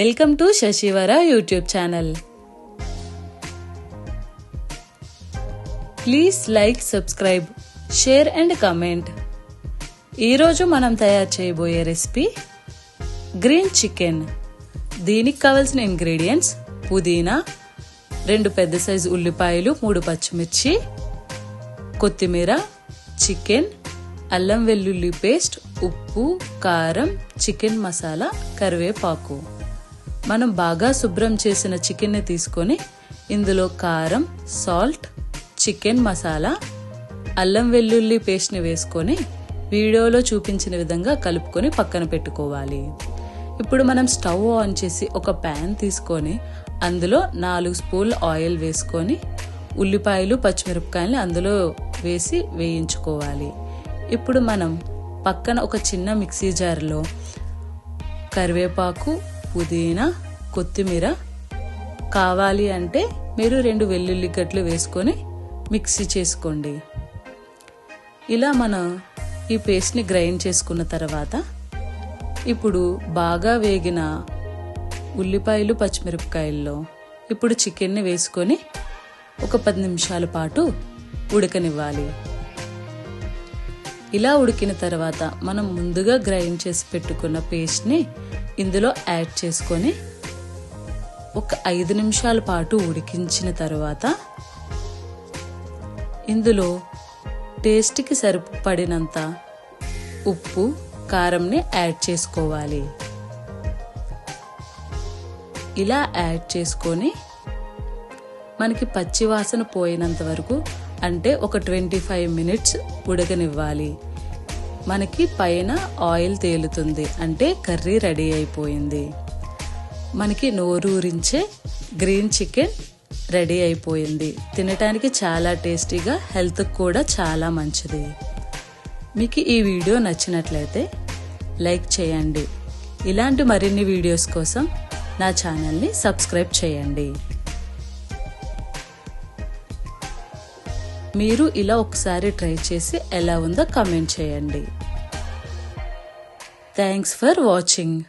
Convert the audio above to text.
Welcome to Sasivara YouTube channel. Please like subscribe share and comment. ఈరోజు మనం తయారు చేయబోయే రెసిపీ గ్రీన్ చికెన్. దీనికి కావలసిన ఇంగ్రీడియంట్స్ పుదీనా రెండు పెద్ద సైజు ఉల్లిపాయలు మూడు పచ్చిమిర్చి కొత్తిమీర చికెన్ అల్లం వెల్లుల్లి పేస్ట్ ఉప్పు కారం చికెన్ మసాలా కరివేపాకు. మనం బాగా శుభ్రం చేసిన చికెన్ని తీసుకొని ఇందులో కారం సాల్ట్ చికెన్ మసాలా అల్లం వెల్లుల్లి పేస్ట్ని వేసుకొని వీడియోలో చూపించిన విధంగా కలుపుకొని పక్కన పెట్టుకోవాలి. ఇప్పుడు మనం స్టవ్ ఆన్ చేసి ఒక ప్యాన్ తీసుకొని అందులో నాలుగు స్పూన్లు ఆయిల్ వేసుకొని ఉల్లిపాయలు పచ్చిమిరపకాయలు అందులో వేసి వేయించుకోవాలి. ఇప్పుడు మనం పక్కన ఒక చిన్న మిక్సీ జార్లో కరివేపాకు పుదీనా కొత్తిమీర కావాలి అంటే మీరు రెండు వెల్లుల్లి గడ్డలు వేసుకొని మిక్సీ చేసుకోండి. ఇలా మనం ఈ పేస్ట్ని గ్రైండ్ చేసుకున్న తర్వాత ఇప్పుడు బాగా వేగిన ఉల్లిపాయలు పచ్చిమిరపకాయల్లో ఇప్పుడు చికెన్ని వేసుకొని ఒక పది నిమిషాల పాటు ఉడకనివ్వాలి. ఇలా ఉడికిన తర్వాత మనం ముందుగా గ్రైండ్ చేసి పెట్టుకున్న పేస్ట్ని ఇందులో యాడ్ చేసుకొని ఒక ఐదు నిమిషాల పాటు ఉడికించిన తర్వాత ఇందులో టేస్ట్కి సరిపడినంత ఉప్పు కారంని యాడ్ చేసుకోవాలి. ఇలా యాడ్ చేసుకొని మనకి పచ్చి వాసన పోయినంత వరకు అంటే ఒక ట్వంటీ ఫైవ్ మినిట్స్ ఉడకనివ్వాలి. మనకి పైన ఆయిల్ తేలుతుంది. అంటే కర్రీ రెడీ అయిపోయింది. మనకి నోరూరించే గ్రీన్ చికెన్ రెడీ అయిపోయింది. తినటానికి చాలా టేస్టీగా హెల్త్కి కూడా చాలా మంచిది. మీకు ఈ వీడియో నచ్చినట్లయితే లైక్ చేయండి. ఇలాంటి మరిన్ని వీడియోస్ కోసం నా ఛానల్ని సబ్స్క్రైబ్ చేయండి. మీరు ఇలా ఒకసారి ట్రై చేసి ఎలా ఉందో కమెంట్ చేయండి. Thanks for watching